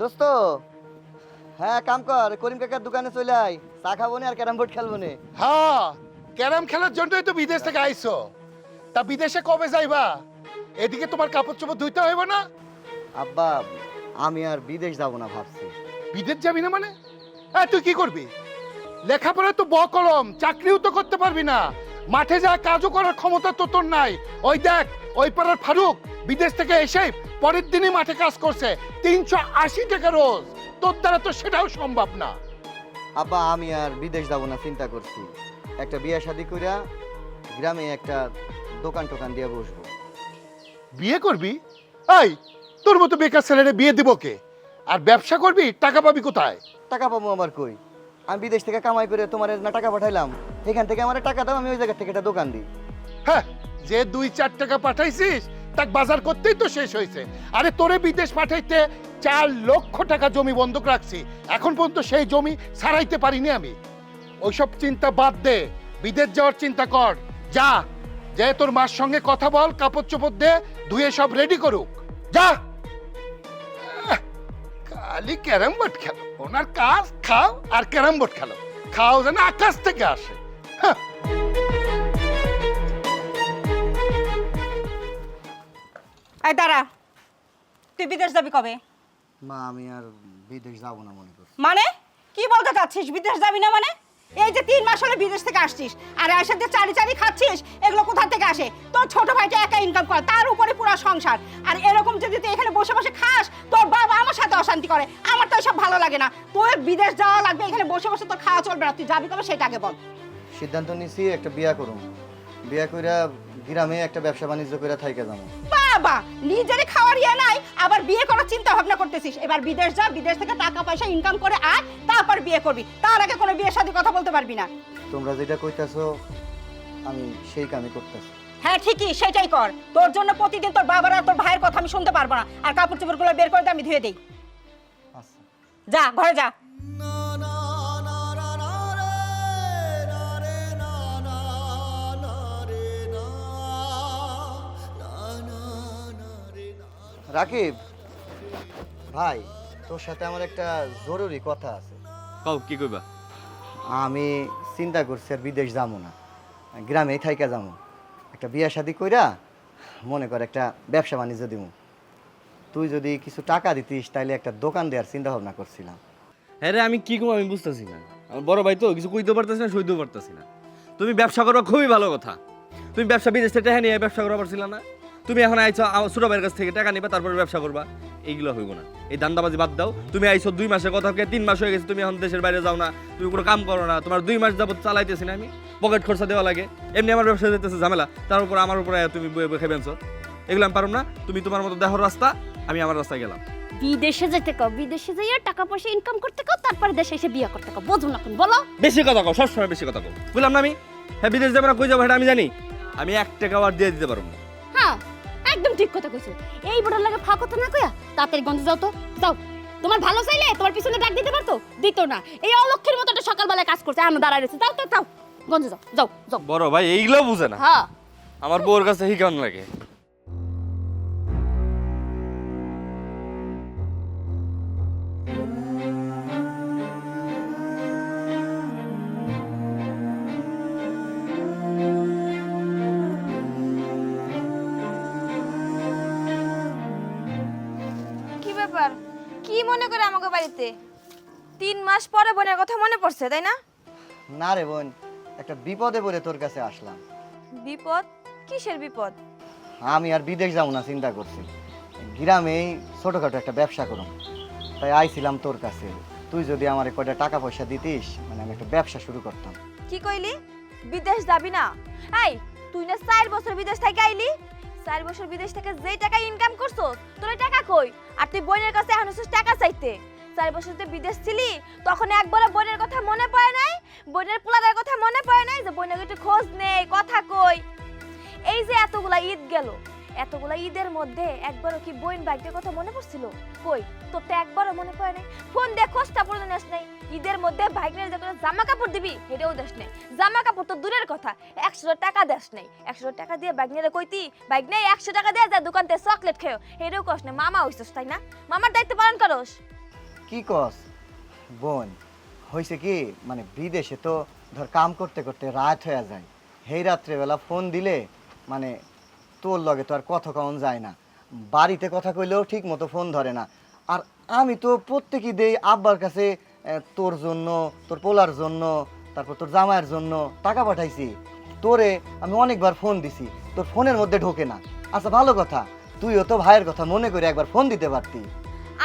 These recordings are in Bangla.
দোস্ত। হ্যাঁ কাম কর করিম কাকার দোকানে চলে আয়। চা খাব আর ক্যারাম বোর্ড খেলব নে। হ্যাঁ ক্যারাম খেলার জন্যই তো বিদেশ থেকে আইছো। তা বিদেশে কবে যাইবা? এদিকে তোমার কাপড় চোপড় ধুইতে হইব না? আব্বা আমি আর বিদেশ যাব না ভাবছি। বিদেশ যাবি না মানে? হ্যাঁ তুই কি করবি? লেখাপড়া তো বকলম চাকরিও তো করতে পারবি না। মাঠে যা কাজও করার ক্ষমতা তো তোর নাই। ওই দেখ ওই পাড়ার ফারুক বিদেশ থেকে এসে পরের দিনই মাঠে কাজ করছে। তিনশো আশি টাকা রোজ। তোর দ্বারা তো সেটাও সম্ভব না। আব্বা আমি আর বিদেশ যাব না চিন্তা করছি। একটা বিয়ে শাদি করিয়া গ্রামে একটা দোকান টোকান দিয়ে বসবো। বিয়ে করবি? এই তোর মতো বেকার ছেলেরে বিয়ে দিব কে? আর ব্যবসা করবি? টাকা পাবি কোথায়? টাকা পাবো আমার কই? আমি বিদেশ থেকে কামাই করে তোমার না টাকা পাঠাইলাম এখান থেকে আমার টাকা দাও আমি ওই জায়গা থেকে একটা দোকান দিই। হ্যাঁ যে দুই চার টাকা পাঠাইছিস তাক বাজার করতেই তো শেষ হয়েছে। আরে তোরে বিদেশ পাঠাইতে চার লক্ষ টাকা জমি বন্ধক রাখছি। এখন পর্যন্ত সেই জমি ছাড়াইতে পারিনি আমি। ওইসব চিন্তা বাদ দে। বিদেশ যাওয়ার চিন্তা কর। যা। যে তোর মার সঙ্গে কথা বল কাপড় চোপড় দে, ধুয়ে সব রেডি করুক। যা। খালি ক্যারাম বোর্ড খেলো। ওনার কাজ খাও আর ক্যারাম বোর্ড খেলো। খাও যেন আকাশ থেকে আসে। হ্যাঁ। এই দাঁড়া। তুই বিদেশ যাবি কবে? মা আমি আর বিদেশ যাব না মনে করছি। মানে? কি বলতে চাচ্ছিস? বিদেশ যাবি না মানে? এই যে তিন মাস হলে বিদেশ থেকে আসছিস আর এসে যে চারি চারি খাচ্ছিস এগুলো কোথা থেকে আসে? তোর ছোট ভাইটা একা ইনকাম করে তার উপরে পুরো সংসার। আর এরকম যদি তুই এখানে বসে বসে খাস তোর বাবা আমার সাথে অশান্তি করে। আমার তো এসব ভালো লাগে না। তোর বিদেশ যাওয়া লাগবে এখানে বসে বসে তোর খাওয়া চলবে না। তুই যাবি কবে সেটা আগে বল। সিদ্ধান্ত নিছি একটা বিয়া করুম। বিয়া কইরা গ্রামে একটা ব্যবসা বাণিজ্য কইরা থাইকা যাব বাবা নিজেরই খাওয়ার ইয়ে নাই আবার বিয়ে করার চিন্তা ভাবনা করতেছিস। এবার বিদেশ যা বিদেশ থেকে টাকা পয়সা ইনকাম করে আয় তারপর বিয়ে করবি। তার আগে কোনো বিয়ের সাথে কথা বলতে পারবি না। তোমরা যেটা কইতাছো আমি সেই কামই করতেছি। হ্যাঁ ঠিকই সেটাই কর। তোর জন্য প্রতিদিন তোর বাবার আর তোর ভাইয়ের কথা আমি শুনতে পারব না। আর কাপড় চোপড়গুলো বের করে দে, আমি ধুয়ে দেই। আচ্ছা। যা ঘরে যা। রাকিব ভাই তোর সাথে আমার একটা জরুরি কথা আছে। কও কি কইবা? আমি চিন্তা করছি আর বিদেশ যাব না গ্রামেই থাইকা যাব একটা বিয়া শাদি কইরা মনে কর একটা ব্যবসা বাণিজ্য দিব তুই যদি কিছু টাকা দিতিস তাইলে একটা দোকান দেওয়ার চিন্তা ভাবনা করছিলাম। হ্যাঁ রে আমি কি কম আমি বুঝতেছি না। আমার বড় ভাই তো কিছু কইতে পারতেছি না সইতেও পারতেছি না। তুমি ব্যবসা করবা খুবই ভালো কথা। তুমি ব্যবসা বিদেশ থেকে টাকা নিয়ে ব্যবসা করা পারছিল না। তুমি এখন আইছো আমার ছোট ভাইয়ের কাছ থেকে টাকা নিবা তারপরে ব্যবসা করবা। এইগুলো হইব না। এই দান্দাবাজি বাদ দাও। তুমি আইছো দুই মাসের কথা তিন মাস হয়ে গেছে তুমি এখন দেশের বাইরে যাও না তুমি কোনো কাম করো না তোমার দুই মাস যাবত চালাইতেছি না আমি। পকেট খরচা দেওয়া লাগে। এমনি আমার ব্যবসা যেতেছে ঝামেলা। তার উপর আমার উপরে তুমি বয়ে খেবেনছো এগুলো আমি পারব না। তুমি তোমার মতো দেহর রাস্তা আমি আমার রাস্তায় গেলাম। বিদেশে যেতে কও বিদেশে যাইয়া টাকা পয়সা ইনকাম করতে কও তারপরে দেশে এসে বিয়ে করতে কও। বোঝো না কোন বলো। বেশি কথা কও সবসময় বেশি কথা কও। বুঝলাম না আমি? হ্যাঁ বিদেশ যাব না কই যাব এটা আমি জানি। আমি এক টাকা আর দিয়ে দিতে পারব না। ঠিক কথা কইছো। এই বড় লাগে ফাঁক কথা না কইয়া তাড়াতাড়ি গন্ধ যাও তো। যাও। তোমার ভালো চাইলে তোমার পিছনে ডাক দিতে পারতো? দিত না। এই অলক্ষের মতো একটা সকালবেলা কাজ করছে আমি দাঁড়ায় রয়েছে। যাও তো যাও। গঞ্জে যাও যাও যাও। বড় ভাই এইগুলো বুঝে না। হ্যাঁ। আমার বউর কাছে হিকান লাগে। ব্যাপার? কি মনে করে আমাকে বাড়িতে? তিন মাস পরে বোনের কথা মনে পড়ছে তাই না? না রে বোন একটা বিপদে পড়ে তোর কাছে আসলাম। বিপদ? কিসের বিপদ? আমি আর বিদেশ যাব না চিন্তা করছি। গ্রামেই ছোটখাটো একটা ব্যবসা করুন তাই আইছিলাম তোর কাছে। তুই যদি আমার কয়টা টাকা পয়সা দিতিস মানে আমি একটা ব্যবসা শুরু করতাম। কি কইলি? বিদেশ যাবি না? এই তুই না চার বছর বিদেশ থেকে আইলি চার বছর বিদেশ থেকে যেই টাকা ইনকাম করছ, তোর টাকা কই? আর তুই বোনের কাছে এখন টাকা চাইতে। চার বছর তুই বিদেশ ছিলি, তখন একবার বোনের কথা মনে পড়ে নাই, বোনের পোলাদের কথা মনে পড়ে নাই যে বোনের একটু খোঁজ নেই, কথা কই। এই যে এতগুলা ঈদ গেল এতগুলা ঈদের মধ্যে একবারও কি বোন বাইকের কথা মনে পড়ছিল? কই? তোর তো একবারও মনে পড়ে নাই। ফোন দিয়ে খোঁজটা পড়ে নেস নাই। ঈদের মধ্যে বাইকের যখন জামা কাপড় দিবি হেরেও দেশ নেই। জামা কাপড় তো দূরের কথা একশো টাকা দেশ নেই। একশো টাকা দিয়ে বাইক নিয়ে কইতি, বাইক নেই একশো টাকা দিয়ে যা দোকান থেকে চকলেট খেয়েও হেরেও কস না মামা হইছিস, তাই না? মামার দায়িত্ব পালন করস। কি কস? বোন হয়েছে কি? মানে বিদেশে তো ধর কাম করতে করতে রাত হয়ে যায়। সেই রাত্রেবেলা ফোন দিলে মানে তোর লগে তো আর কথা কন যায় না। বাড়িতে কথা কইলেও ঠিক মতো ফোন ধরে না। আর আমি তো প্রত্যেকই দেই আব্বার কাছে তোর জন্য, তোর পোলার জন্য, তারপর তোর জামাইয়ের জন্য টাকা পাঠাইছি। তোরে আমি অনেকবার ফোন দিছি, তোর ফোনের মধ্যে ঢোকে না। আচ্ছা ভালো কথা, তুইও তো ভাইয়ের কথা মনে করে একবার ফোন দিতে পারতি।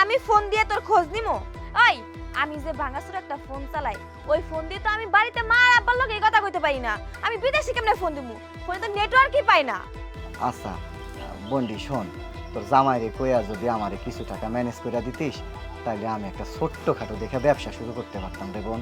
আমি ফোন দিয়ে তোর খোঁজ নিমো? ওই, আমি যে ভাঙাচুর একটা ফোন চালাই, ওই ফোন দিয়ে তো আমি বাড়িতে মা আব্বার লগে কথা কইতে পারি না। আমি বিদেশে কেমনে ফোন দিমু? ফোনে তো নেটওয়ার্কই পাই না। আচ্ছা বন্ডি শোন, তোর জামাইরে কয়া যদি আমার কিছু টাকা ম্যানেজ করে দিতিস তাহলে আমি একটা ছোট্ট খাটো দেখে ব্যবসা শুরু করতে পারতাম রে বোন।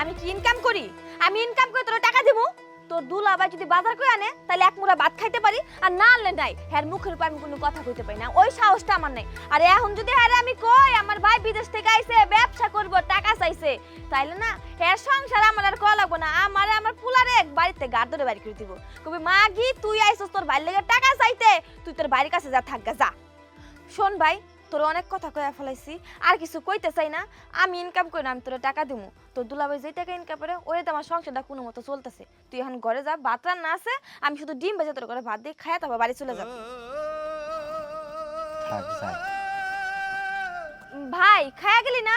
আমি কি ইনকাম করি? আমি ইনকাম করে তোর টাকা দিমু? তোর দুলা আবার যদি বাজার করে আনে, তাহলে এক মুড়া ভাত খাইতে পারি, আর না আনলে নাই। হ্যার, মুখের উপর আমি কোনো কথা কইতে পারি না। ওই সাহসটা আমার নাই। আর এখন যদি হ্যাঁ আমি কই, আমার ভাই বিদেশ থেকে আইছে, ব্যবসা করব, টাকা চাইছে, তাইলে না হ্যাঁ সংসার আমার আর করা লাগবো না। আমারে আমার পুলারে এক বাড়িতে গার ধরে বাড়ি করে দিব। কবি মা গি, তুই আইছস তোর ভাইয়ের লেগে টাকা চাইতে, তুই তোর বাড়ির কাছে যা থাক যা। শোন ভাই তোর অনেক কথা কয়ে ফেলাইছি আর কিছু কইতে চাই না। আমি ইনকাম করি না আমি তোর টাকা দিমু। তোর দুলাভাই যে টাকা ইনকাম করে ওই তো আমার সংসারটা কোনো মতো চলতেছে। তুই এখন ঘরে যা ভাত রান্না আছে আমি শুধু ডিম ভেজে তোর ঘরে ভাত দিয়ে খায় তারপর বাড়ি চলে যাব। ভাই খায়া গেলি না?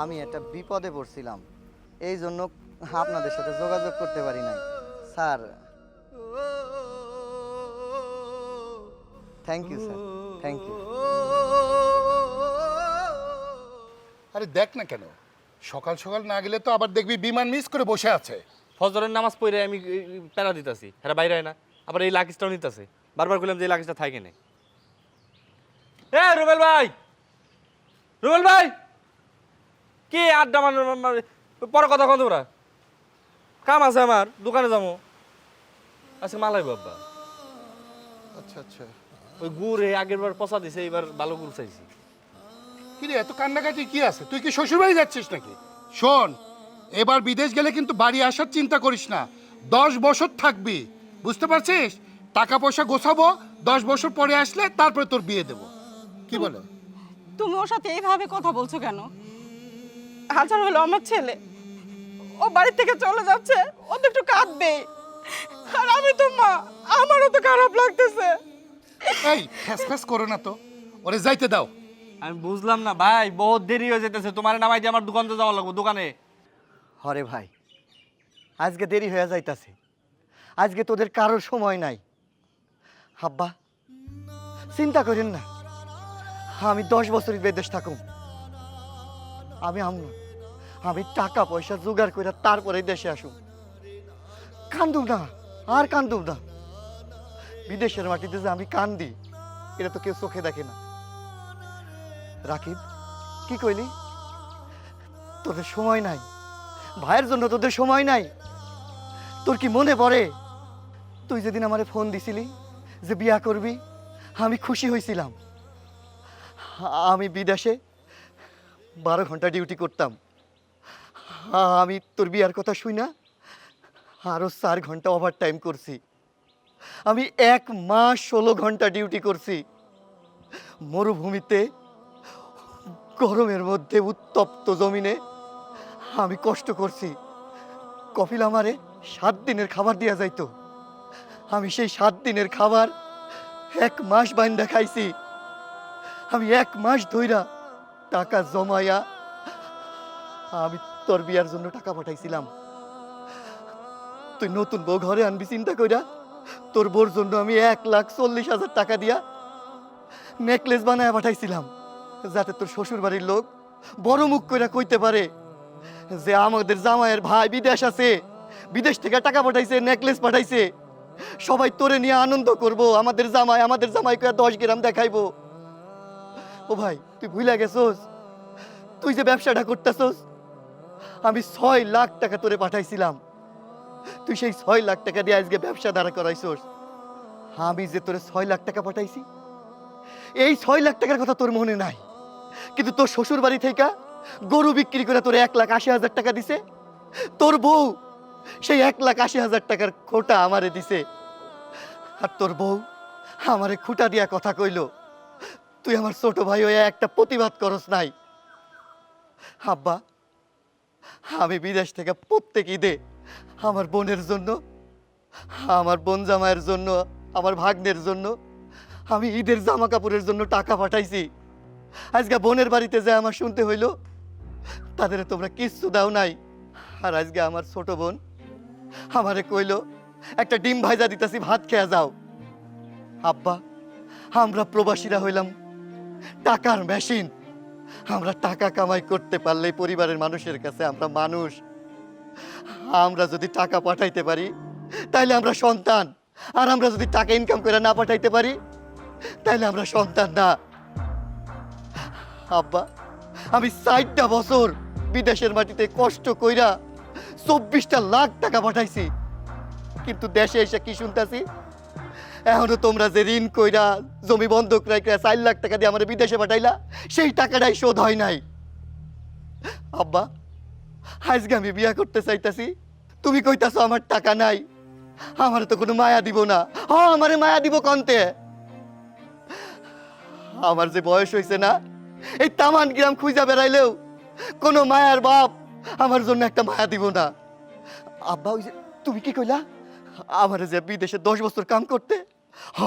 আমি একটা বিপদে পড়ছিলাম। এই জন্য আপনাদের সাথে যোগাযোগ করতে পারি নাই। Sir. Thank you sir thank you আরে দেখ না কেন সকাল সকাল না গেলে তো আবার দেখবি বিমান মিস করে বসে আছে। ফজরের নামাজ পড়ে আমি প্যারা দিতাছি হ্যাঁ বাইরে হয় না। আবার এই লাকিসটাও নিতেছে। বারবার বললাম যে এই লাকিসটা থাকে না এ রুবেল ভাই! রুবেল ভাই! কি আড্ডা মানে পরে কথা কন তোমরা। কাম আছে আমার দোকানে যাব। আজকে মালাই বাবা আচ্ছা আচ্ছা। ওই গুড় আগের বার পচা দিছে এবার ভালো গুড় চাইছি। কিরে এত কান্নাকাটি কি আছে? তুই কি শ্বশুর বাড়ি যাচ্ছিস নাকি? শোন এবার বিদেশ গেলে কিন্তু বাড়ি আসার চিন্তা করিস না। দশ বছর থাকবি বুঝতে পারছিস? টাকা পয়সা গোছাবো দশ বছর পরে আসলে তারপরে তোর বিয়ে দেবো। কি বলে? তুমি ওর সাথে এইভাবে কথা বলছো কেন? হাজার হলো আমার ছেলে। ও বাড়ি থেকে চলে যাচ্ছে ও তো একটু কাঁদবে। আর আমি তো মা আমারও তো খারাপ লাগতেছে। এই ফ্যাস ফ্যাস করো না তো। ওরে যাইতে দাও। আমি বুঝলাম না ভাই বহুত দেরি হয়ে যেতেছে তোমার নামাই দিয়ে আমার দোকানে যাওয়া লাগবে দোকানে। হরে ভাই আজকে দেরি হয়ে যাইতাছে। আজকে তোদের কারোর সময় নাই। হাব্বা চিন্তা করেন না। আমি দশ বছর বিদেশ থাকুম। আমি আমন আমি টাকা পয়সা জোগাড় করে তারপরে দেশে আসুম কান্দুম না, আর কান্দুম না। বিদেশের মাটিতে যে আমি কান্দি, এটা তো কেউ চোখে দেখে না। রাকিব, কি কইলি? তোদের সময় নাই। ভাইয়ের জন্য তোদের সময় নাই। তোর কি মনে পড়ে? তুই যেদিন আমারে ফোন দিছিলি যে বিয়া করবি, আমি খুশি হয়েছিলাম আমি বিদেশে বারো ঘণ্টা ডিউটি করতাম। আমি তোর বিয়ার কথা শুই না। আরও চার ঘণ্টা ওভার টাইম করছি। আমি এক মাস ষোলো ঘণ্টা ডিউটি করছি। মরুভূমিতে, গরমের মধ্যে উত্তপ্ত জমিনে আমি কষ্ট করছি। কপিল আমারে সাত দিনের খাবার দেওয়া যাইতো। আমি সেই সাত দিনের খাবার এক মাস বাইন্দা খাইছি। আমি এক মাস ধইরা টাকা জমাইয়া আমি তোর বিয়ার জন্য টাকা পাঠাইছিলাম। তুই নতুন বউ ঘরে আনবি, চিন্তা কইরা। তোর বউর জন্য আমি এক লাখ চল্লিশ হাজার টাকা দিয়া নেকলেস বানায় পাঠাইছিলাম, যাতে তোর শ্বশুর বাড়ির লোক বড় মুখ কইরা কইতে পারে যে আমাদের জামাইয়ের ভাই বিদেশ আছে, বিদেশ থেকে টাকা পাঠাইছে, নেকলেস পাঠাইছে। সবাই তোরে নিয়ে আনন্দ করব, আমাদের জামাই আমাদের জামাই কয়ে দশ গ্রাম দেখাইবো। ও ভাই, তুই ভুলে গেছোস? তুই যে ব্যবসাটা করতেছস? আমি ছয় লাখ টাকা তোরে পাঠাইছিলাম। তুই সেই ছয় লাখ টাকা দিয়ে আজকে ব্যবসা দাঁড়া করাইছস। আমি যে তোরে ছয় লাখ টাকা পাঠাইছি, এই ছয় লাখ টাকার কথা তোর মনে নাই। কিন্তু তোর শ্বশুর বাড়ি থেকে গরু বিক্রি করে তোর এক লাখ আশি হাজার টাকা দিছে। তোর বউ সেই এক লাখ আশি হাজার টাকার খোটা আমারে দিছে। আর তোর বউ আমারে খুঁটা দিয়া কথা কইল, তুই আমার ছোট ভাই হয়ে একটা প্রতিবাদ করস নাই। আব্বা আমি বিদেশ থেকে প্রত্যেক ঈদে আমার বোনের জন্য, আমার বোন জামাইয়ের জন্য, আমার ভাগ্নের জন্য, আমি ঈদের জামা কাপড়ের জন্য টাকা পাঠাইছি। আজকে বোনের বাড়িতে যে আমার শুনতে হইল তাদের তোমরা কিচ্ছু দাও নাই। আর আজকে আমার ছোট বোন আমারে কইলো, একটা ডিম ভাজা দিতাছি, ভাত খেয়া যাও। আব্বা, আমরা প্রবাসীরা হইলাম টাকার মেশিন। আমরা টাকা কামাই করতে পারলেই পরিবারের মানুষের কাছে আমরা মানুষ। আমরা যদি টাকা পাঠাইতে পারি, তাইলে আমরা সন্তান। আর আমরা যদি টাকা ইনকাম করে না পাঠাইতে পারি, তাইলে আমরা সন্তান না। আব্বা, আমি ষাটটা বছর বিদেশের মাটিতে কষ্ট কইরা চব্বিশটা লাখ টাকা পাঠাইছি। কিন্তু দেশে এসে কি শুনতাছি? এখনও তোমরা যে ঋণ কইরা জমি বন্ধক রাখা চার লাখ টাকা দিয়ে আমার বিদেশে পাঠাইলা, সেই টাকাটাই শোধ হয় নাই। আব্বা, আজকে আমি বিয়া করতে চাইতাছি, তুমি কইতাছো আমার টাকা নাই, আমার তো কোনো মায়া দিব না। হ, আমারে মায়া দিব কন্তে। আমার যে বয়স হয়েছে না, এই তামান গ্রাম খুঁজা বেড়াইলেও কোনো মায়ার বাপ আমার জন্য একটা মায়া দিব না। আব্বা, ওই যে তুমি কি কইলা? আমার যে বিদেশে দশ বছর কাম করতে হ,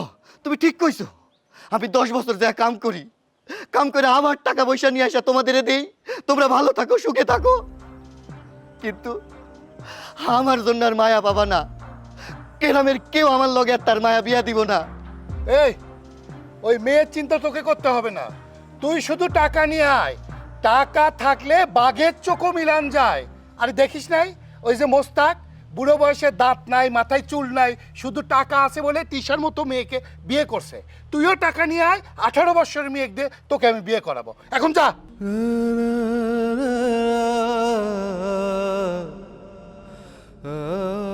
তুমি ঠিক কইছো। আমি দশ বছর যা কাম করি, কাম করে আমার টাকা পয়সা নিয়ে আসা তোমাদের দেই। তোমরা ভালো থাকো, সুখে থাকো। কিন্তু আমার জন্য আর মায়া পাবা না। গ্রামের কেউ আমার লগে আর তার মায়া বিয়া দিব না। এই, ওই মেয়ের চিন্তা তোকে করতে হবে না। তুই শুধু টাকা নিয়ে আয়। টাকা থাকলে বাঘের চোখও মিলান যায়। আর দেখিস নাই? ওই যে মোস্তাক বুড়ো বয়সে দাঁত নাই মাথায় চুল নাই শুধু টাকা আছে বলে টিশার মতো মেয়েকে বিয়ে করছে তুইও টাকা নিয়ে আয় আঠারো বছরের মেয়ে দিয়ে তোকে আমি বিয়ে করাবো এখন যা Oh